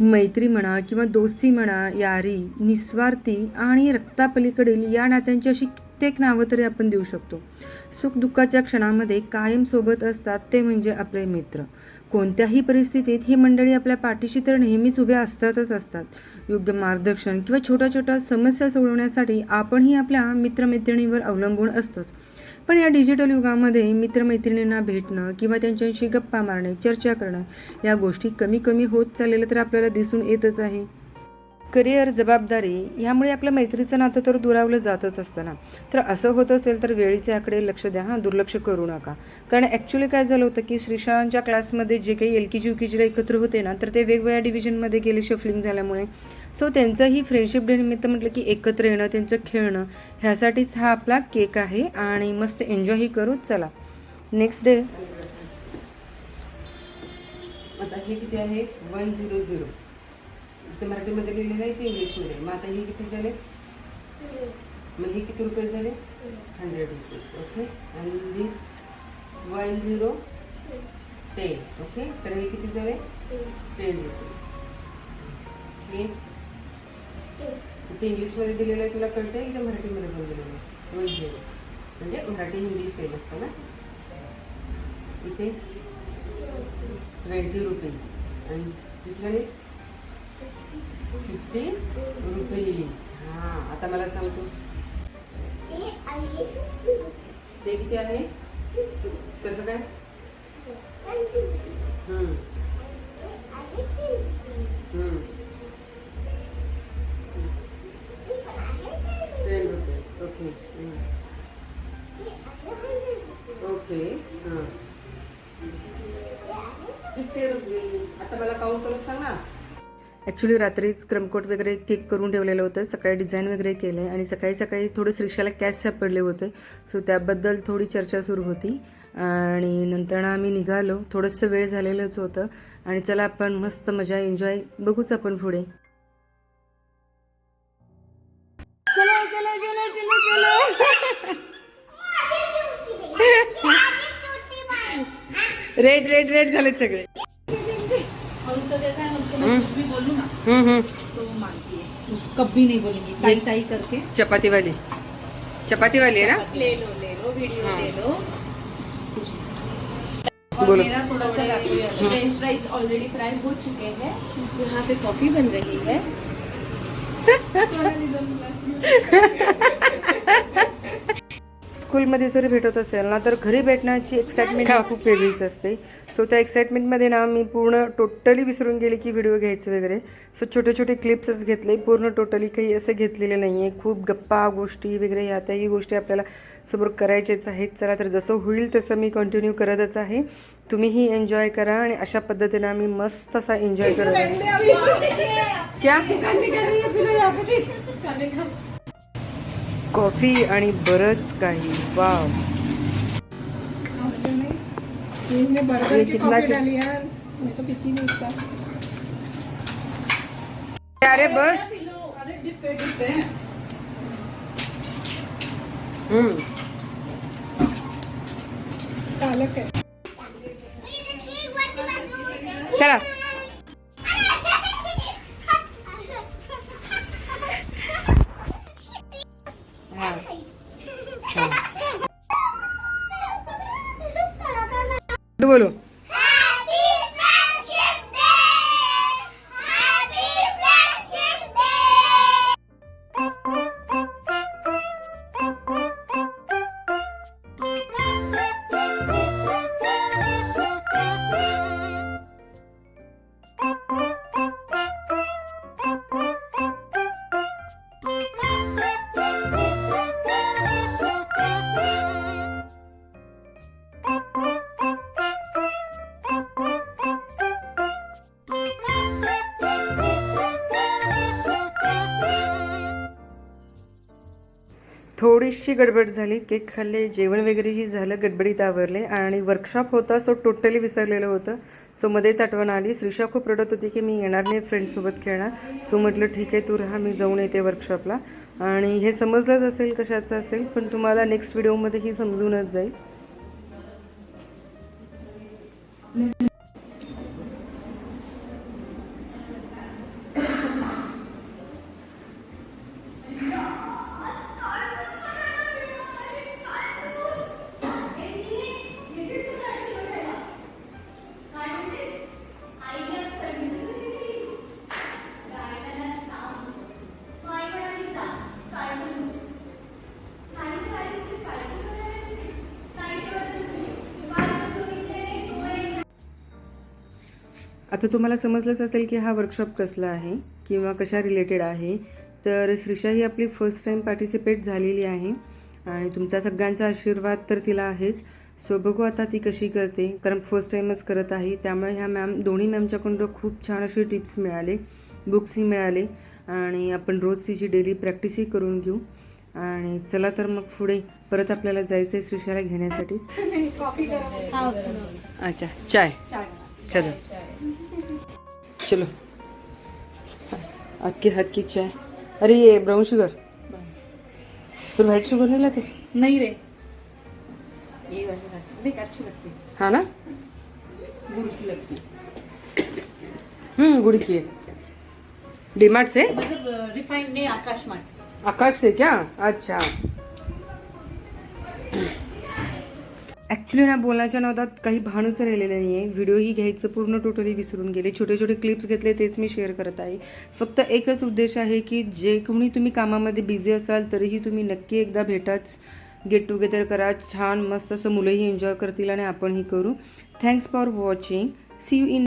मैत्री म्हणा किंवा दोस्ती म्हणा यारी निस्वार्थी आणि रक्तापलीकडील या नात्यांची अशी कित्येक नावं तरी आपण देऊ शकतो. सुखदुःखाच्या क्षणामध्ये कायम सोबत असतात ते म्हणजे आपले मित्र. कोणत्याही परिस्थितीत ही मंडळी आपल्या पाठीशी तर नेहमीच उभ्या असतातच असतात. योग्य मार्गदर्शन किंवा छोट्या छोट्या समस्या सोडवण्यासाठी आपणही आपल्या मित्रमैत्रिणीवर अवलंबून असतोच. पण या डिजिटल युगामध्ये मित्रमैत्रिणींना भेटणं किंवा त्यांच्याशी गप्पा मारणे चर्चा करणं या गोष्टी कमी कमी होत चाललेलं तर आपल्याला दिसून येतच आहे. करिअर जबाबदारी ह्यामुळे आपलं मैत्रीचं नातं तर दुरावलं जातच असतं ना. तर असं होत असेल तर वेळेचे आकडे लक्ष द्या हां दुर्लक्ष करू नका. कारण ॲक्च्युली काय झालं होतं की श्रीशांच्या क्लासमध्ये जे काही एल के जी यू के जीला एकत्र होते ना तर ते वेगवेगळ्या डिव्हिजनमध्ये गेले शफलिंग झाल्यामुळे. सो त्यांचंही फ्रेंडशिप डे निमित्त म्हटलं की एकत्र येणं त्यांचं खेळणं ह्यासाठीच हा आपला केक आहे आणि मस्त एन्जॉयही करू चला. नेक्स्ट डे आता हे किती आहे? वन झिरो झिरो ते मराठीमध्ये लिहिलेलं आहे ते इंग्लिशमध्ये? मग आता हे किती झाले? मग हे किती रुपये झाले? हंड्रेड रुपीज ओके आणि this one zero ten okay तर हे किती झाले? टेन रुपीज ते इंग्लिशमध्ये दिलेलं आहे तुला कळतंय की ते मराठीमध्ये पण दिलेलं आहे? वन झिरो म्हणजे मराठी हिंदी सेम असतं ना? इथे? ट्वेंटी रुपीज आणि दिस फिफ्टी रुपीज हां आता मला सांगतो ते. किती आहे? कसं काय? हम्म, हम्म. टेन रुपये ओके ओके हां. फिफ्टी रुपीज आता मला काउंट करून सांग ना. ॲक्च्युली रात्रीच क्रमकोट वगैरे केक करून ठेवलेलं होतं. सकाळी डिझाईन वगैरे केले आणि सकाळी सकाळी थोडं श्रीषाला कॅश सापडले होते. सो त्याबद्दल थोडी चर्चा सुरू होती. आणि नंतर ना आम्ही निघालो. थोडंसं वेळ झालेलंच होतं. आणि चला आपण मस्त मजा एन्जॉय बघूच आपण पुढे. चलो चलो चलो चलो चलो. रेड रेड रेड झाले सगळे. कुछ भी बोलूँ ना हम्म हम्म। तो वो मानती है कभी नहीं बोलेंगी। ताई ताई करके। चपाती वाली चपाती वाली है ना? ले लो ले लो वीडियो हाँ। ले लो। बोलो। मेरा थोड़ा सा। फ्रेंच फ्राइज ऑलरेडी फ्राई हो चुके हैं। यहाँ पे कॉफ़ी बन रही है। स्कूलमध्ये जर भेटत असेल ना तर घरी भेटण्याची एक्साइटमेंट खूप वेगळीच असते. सो त्या एक्साइटमेंटमध्ये ना मी पूर्ण टोटली विसरून गेले की व्हिडिओ घ्यायचे वगैरे. सो छोटे छोटे क्लिप्सच घेतले पूर्ण टोटली काही असं घेतलेले नाही आहे खूप गप्पा गोष्टी वगैरे ह्या त्याही गोष्टी आपल्याला समोर करायच्याच आहेत. चला तर जसं होईल तसं मी कंटिन्यू करतच आहे. तुम्हीही एन्जॉय करा आणि अशा पद्धतीने आम्ही मस्त असा एन्जॉय करत आहे क्या? कॉफी आणि बरंच काही. वाव. अरे बस. हम्म. चला. तो थोडीशी गडबड झाली केक खाल्ले जेवण वगैरेही झालं गडबडीत आवरले आणि वर्कशॉप होता सो टोटली विसरलेलं होतं. सो मध्येच आठवण आली. श्रीषा खूप रडत होती की मी येणार नाही फ्रेंडसोबत खेळणार. सो म्हटलं ठीक आहे तू राहा मी जाऊन येते वर्कशॉपला आणि हे समजलंच असेल कशाचं असेल पण तुम्हाला नेक्स्ट व्हिडिओमध्येही समजूनच जाईल. आता तुम्हाला समजलंच असेल की हा वर्कशॉप कसला आहे किंवा कशा रिलेटेड आहे. तर श्रीषा ही आपली फर्स्ट टाईम पार्टिसिपेट झालेली आहे आणि तुमचा सगळ्यांचा आशीर्वाद तर तिला आहेच. सो बघू आता ती कशी करते. कारण फर्स्ट टाईमच करत आहे. त्यामुळे ह्या मॅम दोन्ही मॅमच्याकडून खूप छान असे टिप्स मिळाले. बुक्सही मिळाले. आणि आपण रोज तिची डेली प्रॅक्टिसही करून घेऊ. आणि चला तर मग पुढे परत आपल्याला जायचं आहे श्रीषाला घेण्यासाठीच अच्छा चाय. चलो. चलो। आपके हाथ की चाय। अरे ये ब्राउन शुगर। फिर व्हाइट शुगर नहीं लाते? नहीं रे। ये वाली अच्छी लगती है। हाँ ना? गुड़ की लगती हम्म गुड़ की है। डीमार्ट से? मतलब रिफाइंड नहीं आकाश मार्ट। आकाश से क्या? अच्छा। ॲक्च्युली ना बोलण्याच्या नादात काही भानच राहिलेलं नाही आहे व्हिडिओही घ्यायचं पूर्ण टोटली विसरून गेले. छोटे छोटे क्लिप्स घेतले तेच मी शेअर करत आहे. फक्त एकच उद्देश आहे की जे कोणी तुम्ही कामामध्ये बिझी असाल तरीही तुम्ही नक्की एकदा भेटाच. गेट टुगेदर करा. छान मस्त असं मुलंही एन्जॉय करतील आणि आपणही करू. Thanks for watching see you in